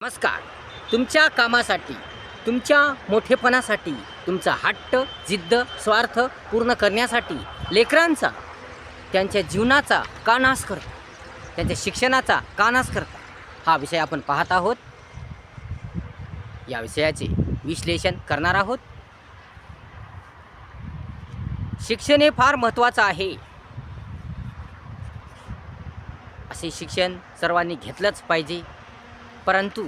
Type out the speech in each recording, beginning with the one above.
नमस्कार. तुमच्या कामासाठी तुमच्या मोठेपणासाठी तुमचा हट्ट जिद्द स्वार्थ पूर्ण करण्यासाठी लेकरांचा त्यांच्या जीवनाचा का नाश करतो त्यांच्या शिक्षणाचा का नाश हा विषय आपण पाहत आहोत. या विषयाचे विश्लेषण करणार आहोत. शिक्षण हे फार महत्त्वाचं आहे. असे शिक्षण सर्वांनी घेतलंच पाहिजे. परंतु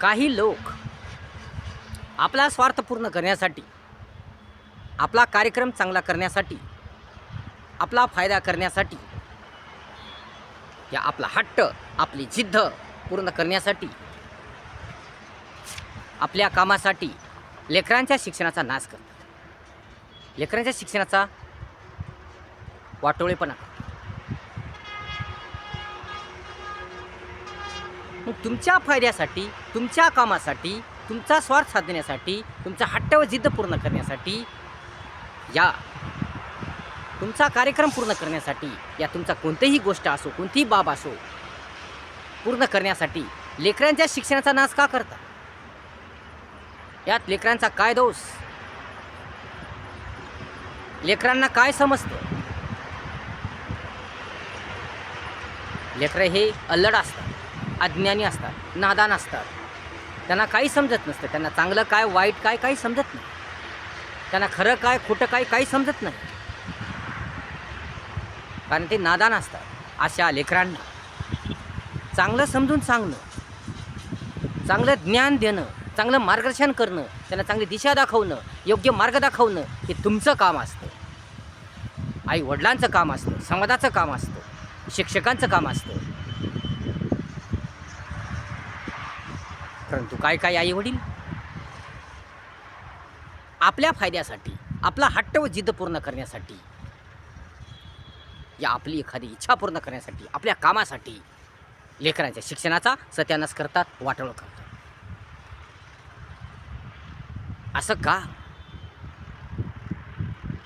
काही लोक आपला स्वार्थ पूर्ण करण्यासाठी आपला कार्यक्रम चांगला करण्यासाठी आपला फायदा करण्यासाठी या आपला हट्ट आपली जिद्द पूर्ण करण्यासाठी आपल्या कामासाठी लेकरांच्या शिक्षणाचा नाश करतात. लेकरांच्या शिक्षणाचा वाटोळेपणा मग तुमच्या फायद्यासाठी तुमच्या कामासाठी तुमचा स्वार्थ साधण्यासाठी तुमचा हट्ट व जिद्द पूर्ण करण्यासाठी या तुमचा कार्यक्रम पूर्ण करण्यासाठी या तुमचा कोणतीही गोष्ट असो कोणतीही बाब असो पूर्ण करण्यासाठी लेकरांच्या शिक्षणाचा नाश का करता? यात लेकरांचा काय दोष? लेकरांना काय समजतं? लेकरं हे अल्लड असतात. अज्ञानी असतात नादान असतात. त्यांना काही समजत नसतं. त्यांना चांगलं काय वाईट काय काही समजत नाही. त्यांना खरं काय खोटं काय काही समजत नाही. कारण ते नादान असतात अशा लेकरांना. चांगलं समजून सांगणं चांगलं ज्ञान देणं चांगलं मार्गदर्शन करणं त्यांना चांगली दिशा दाखवणं योग्य मार्ग दाखवणं हे तुमचं काम असतं. आई वडिलांचं काम असतं समाजाचं काम असतं शिक्षकांचं काम असतं. परंतु काय काय आई वडील? आपल्या फायद्यासाठी आपला हट्ट व जिद्द पूर्ण करण्यासाठी या आपली एखादी इच्छा पूर्ण करण्यासाठी आपल्या कामासाठी लेकरांच्या शिक्षणाचा सत्यानाश करतात वाटोळ करतात. असं का?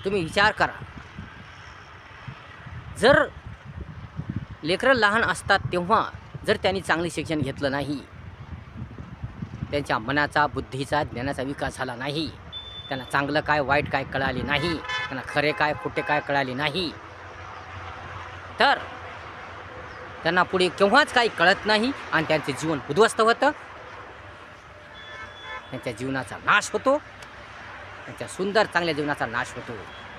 तुम्ही विचार करा. जर लेकरं लहान असतात तेव्हा जर त्यांनी चांगले शिक्षण घेतलं नाही त्यांच्या मनाचा बुद्धीचा ज्ञानाचा विकास झाला नाही. त्यांना चांगलं काय वाईट काय कळाले नाही. त्यांना खरे काय खोटे काय कळाले नाही. तर त्यांना पुढे केव्हाच काही कळत नाही आणि त्यांचे जीवन उद्ध्वस्त होतं. त्यांच्या जीवनाचा नाश होतो. त्यांच्या सुंदर चांगल्या जीवनाचा नाश होतो.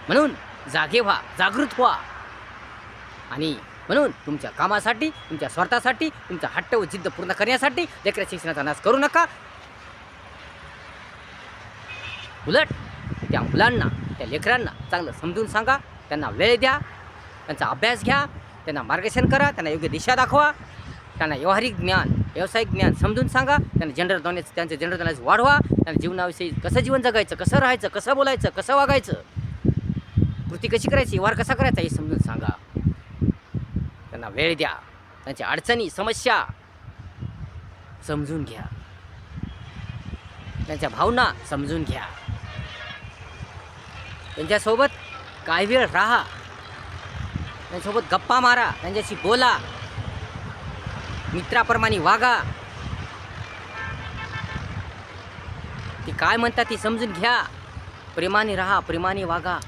म्हणून जागे व्हा जागृत व्हा. आणि म्हणून तुमच्या कामासाठी तुमच्या स्वार्थासाठी तुमचा हट्ट व जिद्द पूर्ण करण्यासाठी लेकरा शिक्षणाचा नाश करू नका. उलट त्या मुलांना त्या लेकरांना चांगलं समजून सांगा त्यांना वेळ द्या त्यांचा अभ्यास घ्या त्यांना मार्गदर्शन करा त्यांना योग्य दिशा दाखवा त्यांना व्यावहारिक ज्ञान व्यावसायिक ज्ञान समजून सांगा त्यांना जनरल नॉलेज त्यांचं जनरल नॉलेज वाढवा त्यांना जीवनाविषयी कसं जीवन जगायचं कसं राहायचं कसं बोलायचं कसं वागायचं कृती कशी करायची व्यवहार कसा करायचा हे समजून सांगा. त्यांना वेळ द्या. त्यांच्या अडचणी समस्या समजून घ्या. त्यांच्या भावना समजून घ्या. त्यांच्यासोबत काही वेळ राहा. त्यांच्यासोबत गप्पा मारा. त्यांच्याशी बोला. मित्राप्रमाणे वागा. ते काय म्हणतात ते समजून घ्या. प्रेमाने राहा प्रेमाने वागा.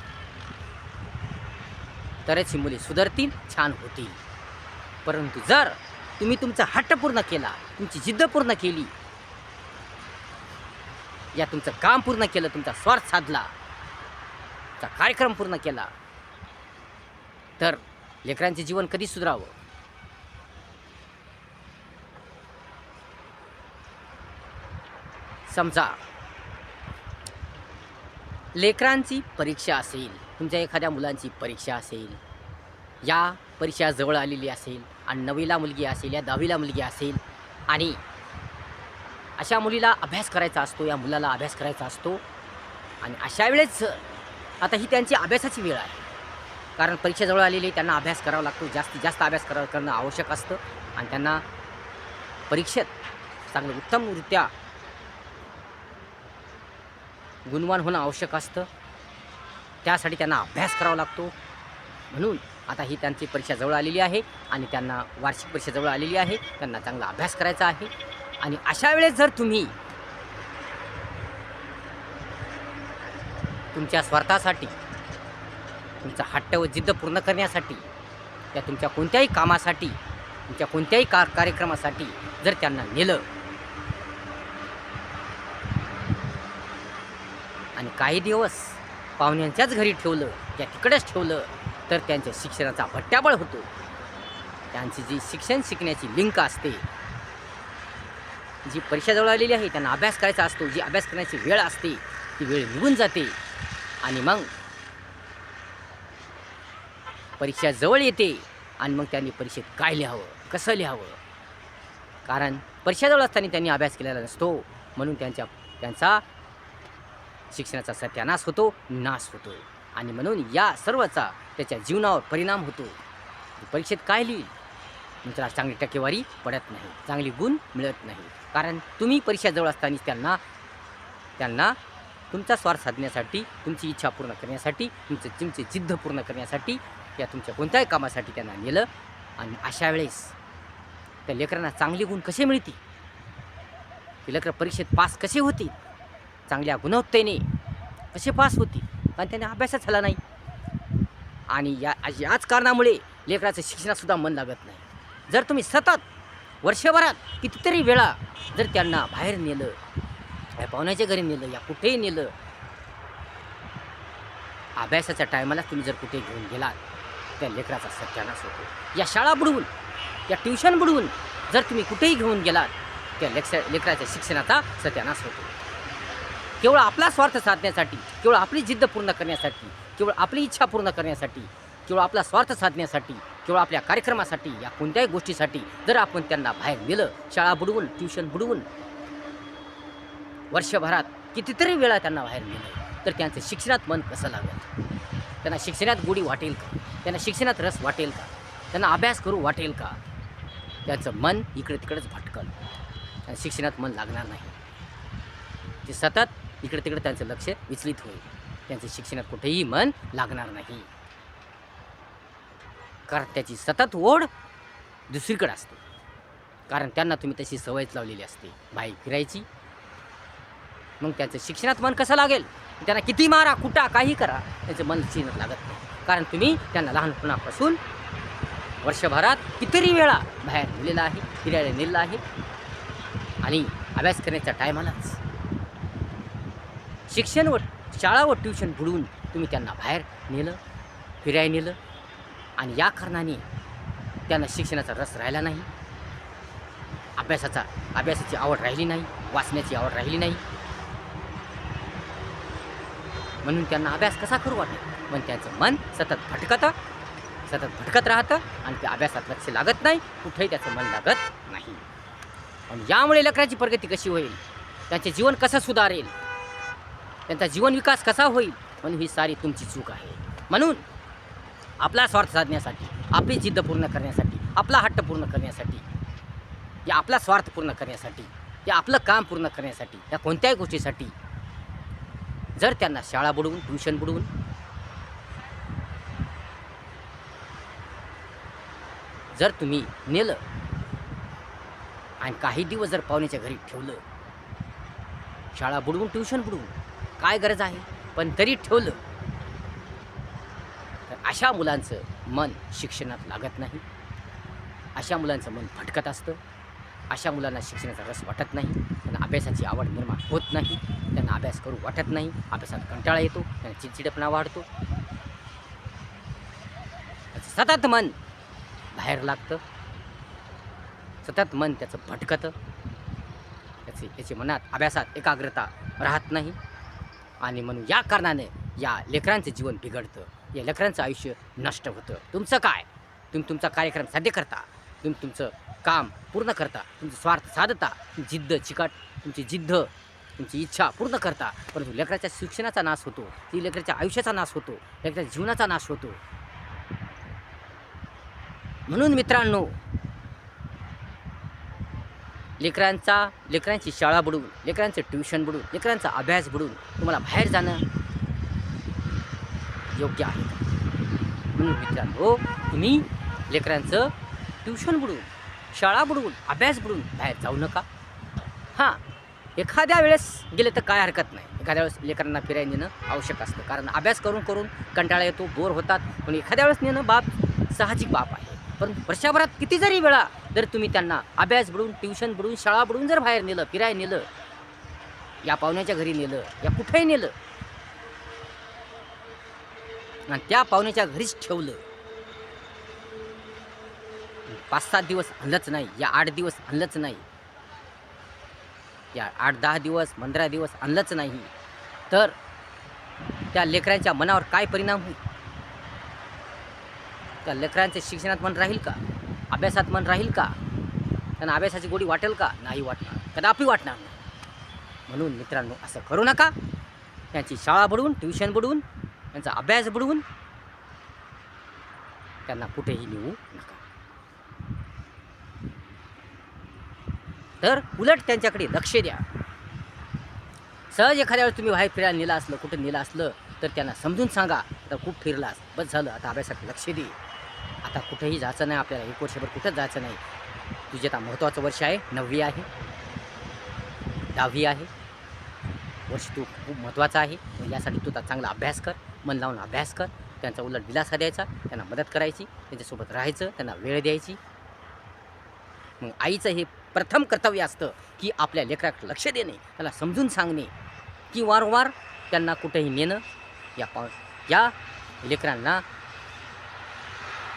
तरच ही मुले सुधारतील छान होतील. परंतु जर तुम्ही तुमचा हट्ट पूर्ण केला तुमची जिद्द पूर्ण केली या तुमचं काम पूर्ण केलं तुमचा स्वार्थ साधला तुमचा कार्यक्रम पूर्ण केला तर लेकरांचे जीवन कधी सुधारावं. समजा लेकरांची परीक्षा असेल तुमच्या एखाद्या मुलांची परीक्षा असेल या परीक्षा जवळ आलेली असेल आणि नववीला मुलगी असेल या दहावीला मुलगी असेल. आणि अशा मुलीला अभ्यास करायचा असतो या मुलाला अभ्यास करायचा असतो. आणि अशा वेळेस आता ही त्यांची अभ्यासाची वेळ आहे. कारण परीक्षेजवळ आलेली त्यांना अभ्यास करावा लागतो जास्तीत जास्त अभ्यास करा करणं आवश्यक असतं. आणि त्यांना परीक्षेत चांगलं उत्तमरित्या गुणवान होणं आवश्यक असतं. त्यासाठी त्यांना अभ्यास करावा लागतो. म्हणून आता ही त्यांची परीक्षा जवळ आलेली आहे आणि त्यांना वार्षिक परीक्षा जवळ आलेली आहे. त्यांना चांगला अभ्यास करायचा आहे. आणि अशा वेळेस जर तुम्ही तुमच्या स्वार्थासाठी तुमचा हट्ट व जिद्द पूर्ण करण्यासाठी त्या तुमच्या कोणत्याही कामासाठी तुमच्या कोणत्याही का कार्यक्रमासाठी जर त्यांना नेलं आणि काही दिवस पाहुण्यांच्याच घरी ठेवलं त्या तिकडेच ठेवलं तर त्यांच्या शिक्षणाचा भट्ट्याबळ होतो. त्यांची जी शिक्षण शिकण्याची लिंक असते जी परीक्षा जवळ आलेली आहे त्यांना अभ्यास करायचा असतो जी अभ्यास करण्याची वेळ असते ती वेळ निघून जाते. आणि मग परीक्षा जवळ येते आणि मग त्यांनी परीक्षेत काय लिहावं कसं लिहावं? कारण परीक्षाजवळ असताना त्यांनी अभ्यास केलेला नसतो म्हणून त्यांच्या त्यांचा शिक्षणाचा सत्यानाश होतो नाश होतो. आणि म्हणून या सर्वचा त्याच्या जीवनावर परिणाम होतो. परीक्षेत काय लिहिल? मित्रा चांगली टक्केवारी पडत नाही. चांगली गुण मिळत नाही. कारण तुम्ही परीक्षाजवळ असताना त्यांना त्यांना तुमचा स्वार्थ साधण्यासाठी तुमची इच्छा पूर्ण करण्यासाठी तुमचं तुमची जिद्द पूर्ण करण्यासाठी या तुमच्या कोणत्याही कामासाठी त्यांना नेलं. आणि अशा वेळेस त्या लेकरांना चांगली गुण कसे मिळतील? ते लेकरं परीक्षेत पास कसे होतील? चांगल्या गुणवत्तेने कसे पास होतील? पण त्यांना अभ्यासच झाला नाही. आणि या याच कारणामुळे लेकराचं शिक्षणातसुद्धा मन लागत नाही. जर तुम्ही सतत वर्षभरात कितीतरी वेळा जर त्यांना बाहेर नेलं या पाहुण्याच्या घरी नेलं या कुठेही नेलं अभ्यासाच्या टायमाला तुम्ही जर कुठे घेऊन गेलात त्या लेकराचा सत्यानाश होतो. या शाळा बुडवून या ट्युशन बुडवून जर तुम्ही कुठेही घेऊन गेलात त्या लेक्स लेकराच्या शिक्षणाचा सत्यानाश होतो. केवळ आपला स्वार्थ साधण्यासाठी केवळ आपली जिद्द पूर्ण करण्यासाठी केवळ आपली इच्छा पूर्ण करण्यासाठी केवळ आपला स्वार्थ साधण्यासाठी केवळ आपल्या कार्यक्रमासाठी या कोणत्याही गोष्टीसाठी जर आपण त्यांना बाहेर नेलं शाळा बुडवून ट्युशन बुडवून वर्षभरात कितीतरी वेळा त्यांना बाहेर नेलं तर त्यांचं शिक्षणात मन कसं लागेल? त्यांना शिक्षणात गोडी वाटेल का? त्यांना शिक्षणात रस वाटेल का? त्यांना अभ्यास करू वाटेल का? त्यांचं मन इकडे तिकडेच भटकल. त्यांना शिक्षणात मन लागणार नाही. ते सतत इकडे तिकडे त्यांचं लक्ष विचलित होईल. त्यांचं शिक्षणात कुठेही मन लागणार नाही. कारण त्याची सतत ओढ दुसरीकडे असते. कारण त्यांना तुम्ही तशी सवयच लावलेली असते. बाहेर फिरायची. मग त्यांचं शिक्षणात मन कसं लागेल? त्यांना किती मारा कुटा काही करा त्यांचं मन शिक्षणात लागत नाही. कारण तुम्ही त्यांना लहानपणापासून वर्षभरात कितीतरी वेळा बाहेर नेलेला आहे फिरायला नेलेला आहे. आणि अभ्यास करण्याच्या टायमालाच शिक्षण व शाळा व ट्युशन बुडवून तुम्ही त्यांना बाहेर नेलं फिरायला नेलं आणि या कारणाने त्यांना शिक्षणाचा रस राहिला नाही. अभ्यासाचा अभ्यासाची आवड राहिली नाही वाचण्याची आवड राहिली नाही. म्हणून त्यांना अभ्यास कसा करू वाटेल? पण त्यांचं मन सतत भटकतं सतत भटकत राहतं आणि त्या अभ्यासात लक्ष लागत नाही कुठेही त्याचं मन लागत नाही. आणि यामुळे लेकराची प्रगती कशी होईल? त्यांचे जीवन कसं सुधारेल? त्यांचा जीवन विकास कसा होईल? म्हणून ही सारी तुमची चूक आहे. म्हणून आपला स्वार्थ साधण्यासाठी आपली जिद्द पूर्ण करण्यासाठी आपला हट्ट पूर्ण करण्यासाठी या आपला स्वार्थ पूर्ण करण्यासाठी या आपलं काम पूर्ण करण्यासाठी या कोणत्याही गोष्टीसाठी जर त्यांना शाळा बुडवून ट्युशन बुडवून जर तुम्ही नेलं आणि काही दिवस जर पाहुण्याच्या घरी ठेवलं शाळा बुडवून ट्युशन बुडवून काय गरज आहे? पण तरी ठेवलं. तर अशा मुलांचं मन शिक्षणात लागत नाही. अशा मुलांचं मन भटकत असतं. अशा मुलांना शिक्षणाचा रस वाटत नाही. त्यांना अभ्यासाची आवड निर्माण होत नाही. त्यांना अभ्यास करू वाटत नाही. अभ्यासात कंटाळा येतो. त्यांना चिडचिडेपणा वाढतो. सतत मन बाहेर लागतं. सतत मन त्याचं भटकतं. त्याचे त्याची मनात अभ्यासात एकाग्रता राहत नाही. आणि म्हणून या कारणाने या लेकरांचं जीवन बिघडतं. या लेकरांचं आयुष्य नष्ट होतं. तुमचं काय? तुम्ही तुमचा कार्यक्रम साध्य करता. तुम्ही तुमचं काम पूर्ण करता. तुमचं स्वार्थ साधता. जिद्द चिकट तुमची जिद्द तुमची इच्छा पूर्ण करता. परंतु लेकराच्या शिक्षणाचा नाश होतो. ती लेकराच्या आयुष्याचा नाश होतो. लेकराच्या जीवनाचा नाश होतो. म्हणून मित्रांनो लेकरांचा लेकरांची शाळा बुडून लेकरांचं ट्युशन बुडून लेकरांचा अभ्यास बुडून तुम्हाला बाहेर जाणं योग्य आहे म्हणून मित्रांनो तुम्ही लेकरांचं ट्युशन बुडून शाळा बुडवून अभ्यास बुडून बाहेर जाऊ नका. हां एखाद्या वेळेस गेले तर काय हरकत नाही. एखाद्या वेळेस लेकरांना फिरायला नेणं आवश्यक असतं. कारण अभ्यास करून करून कंटाळा येतो बोर होतात. पण एखाद्या वेळेस नेणं बाप साहजिक बाप आहे. पण वर्षभरात किती जरी वेळा जर तुम्ही त्यांना अभ्यास बुडून ट्युशन बुडून शाळा बुडून जर बाहेर नेलं फिराय नेलं या पाहुण्याच्या घरी नेलं या कुठेही नेलं आणि त्या पाहुण्याच्या घरीच ठेवलं पाच सात दिवस आणलंच नाही या आठ दिवस आणलंच नाही या आठ दहा दिवस पंधरा दिवस आणलंच नाही तर त्या लेकरांच्या मनावर काय परिणाम होईल? त्या लेकरांच्या शिक्षणात मन राहील का? अभ्यासात मन राहील का? त्यांना अभ्यासाची गोडी वाटेल का? नाही वाटणार. कदापि वाटणार नाही. म्हणून मित्रांनो असं करू नका. त्यांची शाळा बुडवून ट्युशन बुडवून त्यांचा अभ्यास बुडवून त्यांना कुठेही नेऊ नका. तर उलट त्यांच्याकडे लक्ष द्या. सहज एखाद्या वेळेस तुम्ही बाहेर फिरायला नेलं असलं कुठं नेलं असलं तर त्यांना समजून सांगा. आता खूप फिरलास. बस झालं. आता अभ्यासात लक्ष दे. आता कुठेही जायचं नाही आपल्याला एक वर्षभर कुठंच जायचं नाही. तुझे आता महत्त्वाचं वर्ष आहे नववी आहे दहावी आहे. वर्ष तू खूप महत्त्वाचा आहे. मग यासाठी तू आता चांगला अभ्यास कर मन लावून अभ्यास कर. त्यांचा उलट दिलासा द्यायचा त्यांना मदत करायची त्यांच्यासोबत राहायचं त्यांना वेळ द्यायची. मग आईचं हे प्रथम कर्तव्य असतं की आपल्या लेकराकडे लक्ष देणे त्याला समजून सांगणे की वारंवार त्यांना कुठेही नेणं या पा या लेकरांना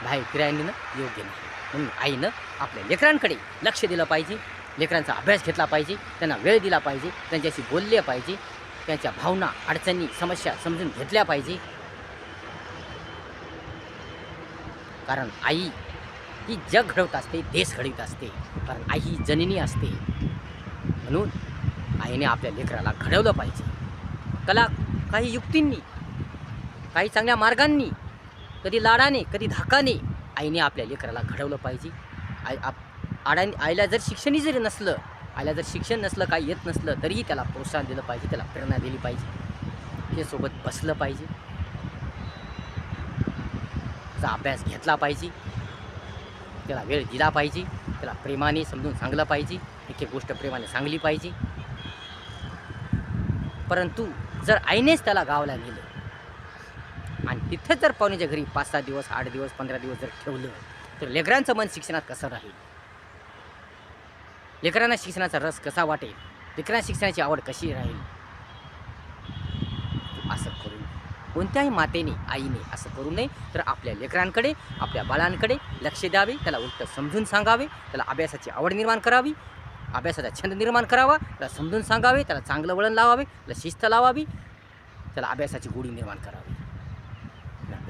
बाहेर फिरायला योग्य नाही. म्हणून आईनं आपल्या लेकरांकडे लक्ष दिलं पाहिजे लेकरांचा अभ्यास घेतला पाहिजे त्यांना वेळ दिला पाहिजे त्यांच्याशी बोलले पाहिजे त्यांच्या भावना अडचणी समस्या समजून घेतल्या पाहिजे. कारण आई ही जग घडवत असते देश घडवत असते कारण आई ही जननी असते. म्हणून आईने आपल्या लेकराला घडवलं पाहिजे. कला काही युक्तींनी काही चांगल्या मार्गांनी कधी लाडाने कधी धाकाने आईने आपल्या लेकराला घडवलं पाहिजे. आई आप आडाने आईला जर शिक्षणही जरी नसलं आईला जर शिक्षण नसलं काही येत नसलं तरीही त्याला प्रोत्साहन दिलं पाहिजे त्याला प्रेरणा दिली पाहिजे. हे सोबत बसलं पाहिजे. त्याचा अभ्यास घेतला पाहिजे. त्याला वेळ दिला पाहिजे. त्याला प्रेमाने समजून सांगलं पाहिजे. एक एक गोष्ट प्रेमाने सांगली पाहिजे. परंतु जर आईनेच त्याला गावाला नेलं आणि तिथेच जर पाहुण्याच्या घरी पाच सहा दिवस आठ दिवस पंधरा दिवस जर ठेवलं तर लेकरांचं मन शिक्षणात कसं राहील? लेकरांना शिक्षणाचा रस कसा वाटेल? लेकरांना शिक्षणाची आवड कशी राहील? असं करू नये. कोणत्याही मातेने आईने असं करू नये. तर आपल्या लेकरांकडे आपल्या बाळांकडे लक्ष द्यावे त्याला उलट समजून सांगावे त्याला अभ्यासाची आवड निर्माण करावी अभ्यासाचा छंद निर्माण करावा त्याला समजून सांगावे त्याला चांगलं वळण लावावे त्याला शिस्त लावावी त्याला अभ्यासाची गोडी निर्माण करावी.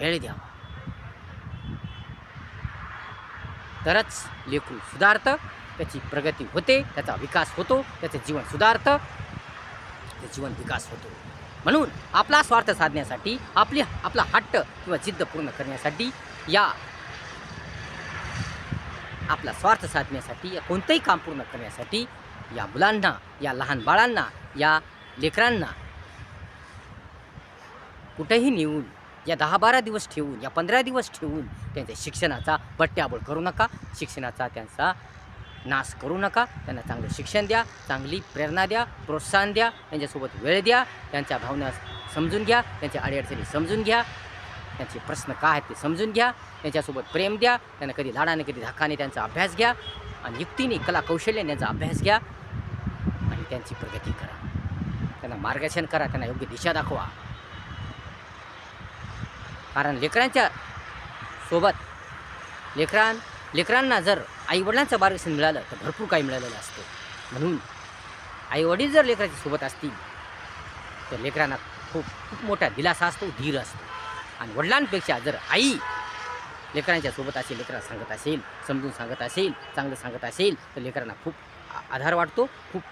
वेळ द्यावा तरच लेकरू सुधारतं त्याची प्रगती होते त्याचा विकास होतो त्याचं जीवन सुधारतं ते जीवन विकास होतो. म्हणून आपला स्वार्थ साधण्यासाठी आपली आपला हट्ट किंवा जिद्द पूर्ण करण्यासाठी या आपला स्वार्थ साधण्यासाठी या कोणतंही काम पूर्ण करण्यासाठी या मुलांना या लहान बाळांना या लेकरांना कुठेही नेऊन या दहा बारा दिवस ठेवून या पंधरा दिवस ठेवून त्यांच्या शिक्षणाचा बट्ट्याबोळ करू नका. शिक्षणाचा त्यांचा नाश करू नका. त्यांना चांगलं शिक्षण द्या चांगली प्रेरणा द्या प्रोत्साहन द्या त्यांच्यासोबत वेळ द्या त्यांच्या भावना समजून घ्या त्यांच्या अडीअडचणी समजून घ्या त्यांचे प्रश्न काय आहेत ते समजून घ्या त्यांच्यासोबत प्रेम द्या त्यांना कधी लाडाने कधी धाकाने त्यांचा अभ्यास घ्या आणि युक्तीने कला कौशल्याने त्यांचा अभ्यास घ्या आणि त्यांची प्रगती करा. त्यांना मार्गदर्शन करा त्यांना योग्य दिशा दाखवा. कारण लेकरांच्या सोबत लेकरां लेकरांना जर आईवडिलांचं मार्गदर्शन मिळालं तर भरपूर काही मिळालेलं असतं. म्हणून आईवडील जर लेकराच्या सोबत असतील तर लेकरांना खूप खूप मोठा दिलासा असतो धीर असतो. आणि वडिलांपेक्षा जर आई लेकरांच्या सोबत असेल लेकरांना सांगत असेल समजून सांगत असेल चांगलं सांगत असेल तर लेकरांना खूप आधार वाटतो खूप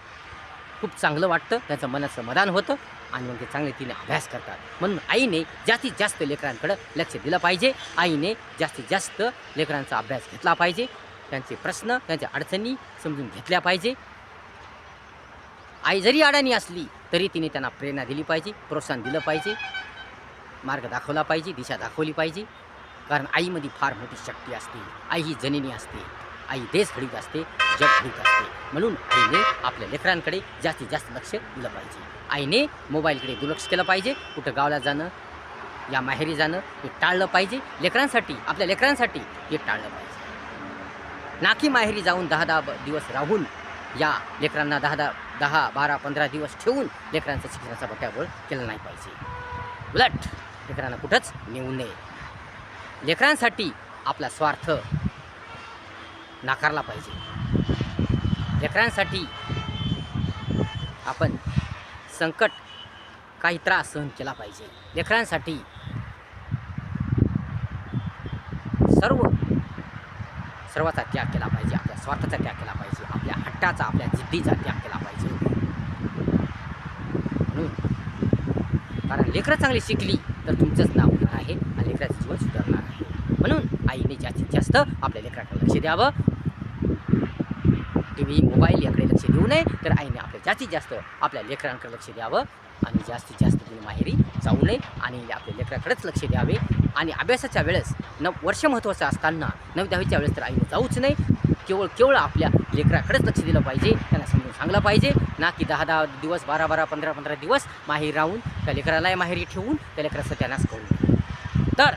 खूप चांगलं वाटतं त्यांचं मनाचं समाधान होतं. आणि मग ते चांगले तिने अभ्यास करतात. म्हणून आईने जास्तीत जास्त लेकरांकडं लक्ष दिलं पाहिजे. आईने जास्तीत जास्त लेकरांचा अभ्यास घेतला पाहिजे. त्यांचे प्रश्न त्यांच्या अडचणी समजून घेतल्या पाहिजे. आई जरी अडाणी असली तरी तिने त्यांना प्रेरणा दिली पाहिजे प्रोत्साहन दिलं पाहिजे. मार्ग दाखवला पाहिजे दिशा दाखवली पाहिजे. कारण आईमध्ये फार मोठी शक्ती असते. आई ही जननी असते. आई देश घडीत असते जग घडीत असते. म्हणून आईने आपल्या लेकरांकडे जास्तीत जास्त लक्ष दिलं पाहिजे. आईने मोबाईलकडे दुर्लक्ष केलं पाहिजे. कुठं गावाला जाणं या माहेरी जाणं हे टाळलं पाहिजे. लेकरांसाठी आपल्या लेकरांसाठी हे टाळलं पाहिजे. नाकी माहेरी जाऊन दहा दहा दिवस राहून या लेकरांना दहा दहा दहा बारा पंधरा दिवस ठेवून लेकरांचं शिक्षणाचा बट्याबोळ केलं नाही पाहिजे. उलट लेकरांना कुठंच नेऊ नये. लेकरांसाठी आपला स्वार्थ नाकारला पाहिजे. लेकरांसाठी आपण संकट काही त्रास सहन केला पाहिजे. लेकरांसाठी सर्व सर्वाचा त्याग केला पाहिजे आपल्या स्वार्थाचा त्याग केला पाहिजे आपल्या हट्टाचा आपल्या जिद्दीचा त्याग केला पाहिजे. म्हणून कारण लेकरं चांगली शिकली तर तुमचंच नाव होणार आहे आणि लेकराचं जीवन सुधारणार आहे. म्हणून आईने जास्तीत जास्त आपल्या लेकराकडे लक्ष द्यावं टी व्ही मोबाईल याकडे लक्ष देऊ नये. तर आईने आपल्या जास्तीत जास्त आपल्या लेकरांकडे लक्ष द्यावं आणि जास्तीत जास्त तुम्ही माहेरी जाऊ नये आणि आपल्या लेकराकडेच लक्ष द्यावे. आणि अभ्यासाच्या वेळेस न वर्ष महत्त्वाचं असताना नवी दहावीच्या वेळेस तर आईने जाऊच नाही केवळ केवळ आपल्या लेकराकडेच लक्ष दिलं पाहिजे त्यांना समजून सांगलं पाहिजे. ना की दहा दहा दिवस बारा बारा पंधरा पंधरा दिवस माहेरी राहून त्या लेकरालाही माहेरी ठेवून त्या लेकराचं त्यांनाच करू तर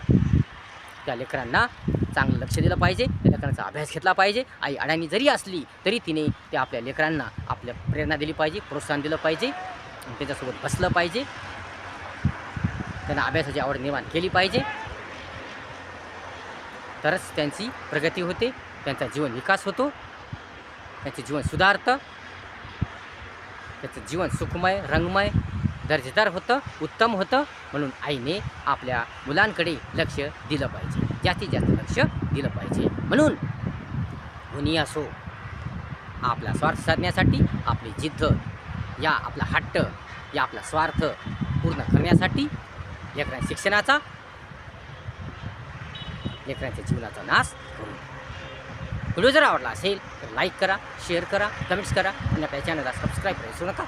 त्या लेकरांना चांगलं लक्ष दिलं पाहिजे. त्या लेकरांचा अभ्यास घेतला पाहिजे. आई अडाणी जरी असली तरी तिने ते आपल्या लेकरांना आपल्या प्रेरणा दिली पाहिजे प्रोत्साहन दिलं पाहिजे. त्याच्यासोबत बसलं पाहिजे. त्यांना अभ्यासाची आवड निर्माण केली पाहिजे. तरच त्यांची प्रगती होते त्यांचा जीवन विकास होतो. त्यांचे जीवन सुधारतं. त्याचं जीवन सुखमय रंगमय दर्जेदार होतं उत्तम होतं. म्हणून आईने आपल्या मुलांकडे लक्ष दिलं पाहिजे. जास्तीत जास्त लक्ष दिलं पाहिजे. म्हणून कोणी असो आपला स्वार्थ साधण्यासाठी आपली जिद्द या आपला हट्ट या आपला स्वार्थ पूर्ण करण्यासाठी लेकरांच्या शिक्षणाचा लेकरांच्या जीवनाचा नाश करू व्हिडिओ जर आवडला असेल तर लाईक करा शेअर करा कमेंट्स करा आणि आपल्या चॅनलला सबस्क्राईब करा नका.